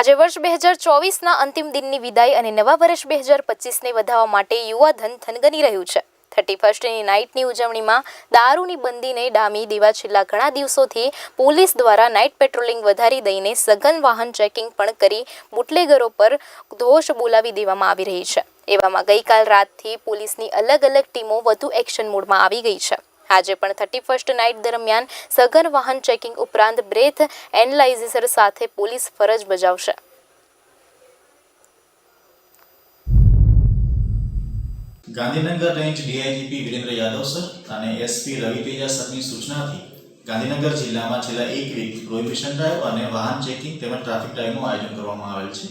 આજે વર્ષ બે હજાર ચોવીસના અંતિમ દિનની વિદાય અને નવા વર્ષ બે હજાર પચીસને વધાવવા માટે યુવા ધન થનગની રહ્યું છે. થર્ટી ફર્સ્ટની નાઇટની ઉજવણીમાં દારૂની બંદીને ડામી દેવા છેલ્લા ઘણા દિવસોથી પોલીસ દ્વારા નાઇટ પેટ્રોલિંગ વધારી દઈને સઘન વાહન ચેકિંગ પણ કરી બુટલેગરો પર દોષ બોલાવી દેવામાં આવી રહી છે. એવામાં ગઈકાલ રાતથી પોલીસની અલગ અલગ ટીમો વધુ એક્શન મોડમાં આવી ગઈ છે. આજે પણ થર્ટી ફર્સ્ટ નાઇટ દરમિયાન સઘન વાહન ચેકિંગ ઉપરાંત બ્રેથ એનાલાઇઝર સાથે પોલીસ ફરજ બજાવશે. Gandhinagar range DIGP Virendra Yadav sir અને એસપી રવિ તેજા સરની સૂચનાથી ગાંધીનગર જિલ્લામાં છેલ્લા એક વીક પ્રોહિબિશન ડ્રાઈવ અને વાહન ચેકિંગ તેમજ ટ્રાફિક ડ્રાઈવનું આયોજન કરવામાં આવેલ છે.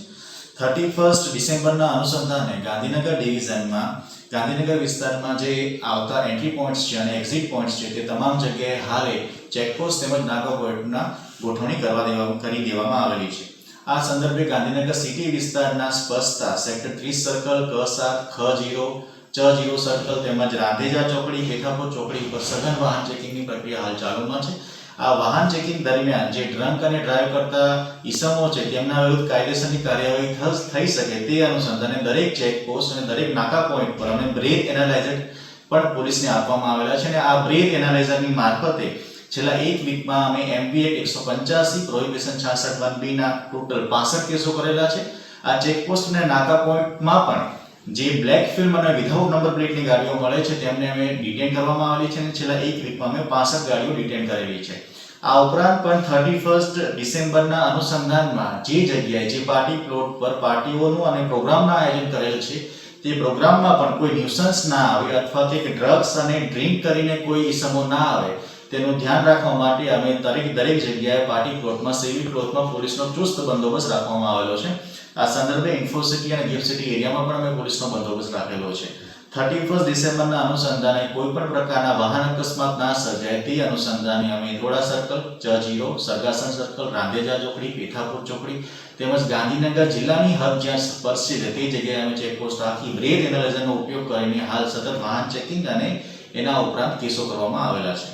થર્ટી ફર્સ્ટ ડિસેમ્બરના અનુસંધાને ગાંધીનગર ડિવિઝનમાં, ગાંધીનગર વિસ્તારમાં જે આવતા એન્ટ્રી પોઈન્ટ્સ છે અને એક્ઝિટ પોઈન્ટ્સ છે તે તમામ જગ્યાએ હાલે ચેકપોસ્ટ તેમજ નાકા પોઈન્ટના ગોઠવણી કરવા દેવા, કરી દેવામાં આવેલી છે. આ સંદર્ભે ગાંધીનગર સિટી વિસ્તારના સ્પષ્ટતા સેક્ટર ત્રીસ સર્કલ ક સાત, ખ જીરો ચ જીરો સર્કલ તેમજ રાંધેજા ચોકડી પેઠાપુર ચોકડી ઉપર સઘન વાહન ચેકિંગની પ્રક્રિયા હાલ ચાલુમાં છે. આ વાહન ચેકિંગ દરમિયાન જે ડ્રંક અને ડ્રાઈવ કરતા ઈસમો છે, તેમના વિરુદ્ધ કાયદેસરની કાર્યવાહી થઈ શકે તે અનુસંધાને દરેક ચેકપોસ્ટ અને દરેક નાકા પોઈન્ટ પર અમે બ્રેથ એનાલાઇઝર પણ પોલીસને આપવામાં આવેલા છે અને આ બ્રેથ એનાલાઇઝરની મારફતે છેલ્લા એક વીકમાં અમે એમબીએ એકસો પંચ્યાસી, પ્રોહિબિશન છાસઠ વન બીના ટોટલ પાસઠ કેસો કરેલા છે. આ ચેકપોસ્ટ અને નાકા પોઈન્ટમાં પણ જે બ્લેક ફિલ્મ અને વિધાઉટ નંબર પ્લેટની ગાડીઓ મળે છે, તેમને અમે ડિટેન કરવામાં આવેલી છે અને છેલ્લા એક વીકમાં અમે પાસઠ ગાડીઓ ડિટેન કરેલી છે. આ ઉપરાંત પણ થર્ટી ફર્સ્ટ ડિસેમ્બરના અનુસંધાનમાં જે જગ્યાએ, જે પાર્ટી પ્લોટ પર પાર્ટીઓનું અને પ્રોગ્રામના આયોજન કરેલ છે, તે પ્રોગ્રામમાં પણ કોઈ ન્યુસન્સ ના આવે અથવા તો ડ્રગ્સ અને ડ્રિંક કરીને કોઈ ઇસમો ના આવે, તેનું ધ્યાન રાખવા માટે અમે દરેક દરેક જગ્યાએ પાર્ટી પ્લોટમાં સિવિલ પ્લોટમાં પોલીસનો ચુસ્ત બંદોબસ્ત રાખવામાં આવેલો છે. આ સંદર્ભે ઇન્ફોસિટી અને ગિફ્ટ સિટી એરિયામાં પણ અમે પોલીસનો બંદોબસ્ત રાખેલો છે. થર્ટી ફર્સ્ટ ડિસેમ્બરના અનુસંધાને કોઈ પણ પ્રકારના વાહન અકસ્માત ના સર્જાય તે અનુસંધાને અમે ધોળા સર્કલ જજીરો સરગાસન સર્કલ રાંધેજા ચોકડી પેથાપુર ચોકડી તેમજ ગાંધીનગર જિલ્લાની હદ જ્યાં સ્પર્શે છે તે જગ્યાએ અમે ચેકપોસ્ટ રાખી રેડ એનાલિઝરનો ઉપયોગ કરીને હાલ સતત વાહન ચેકિંગ અને એના ઉપરાંત કેસો કરવામાં આવેલા છે.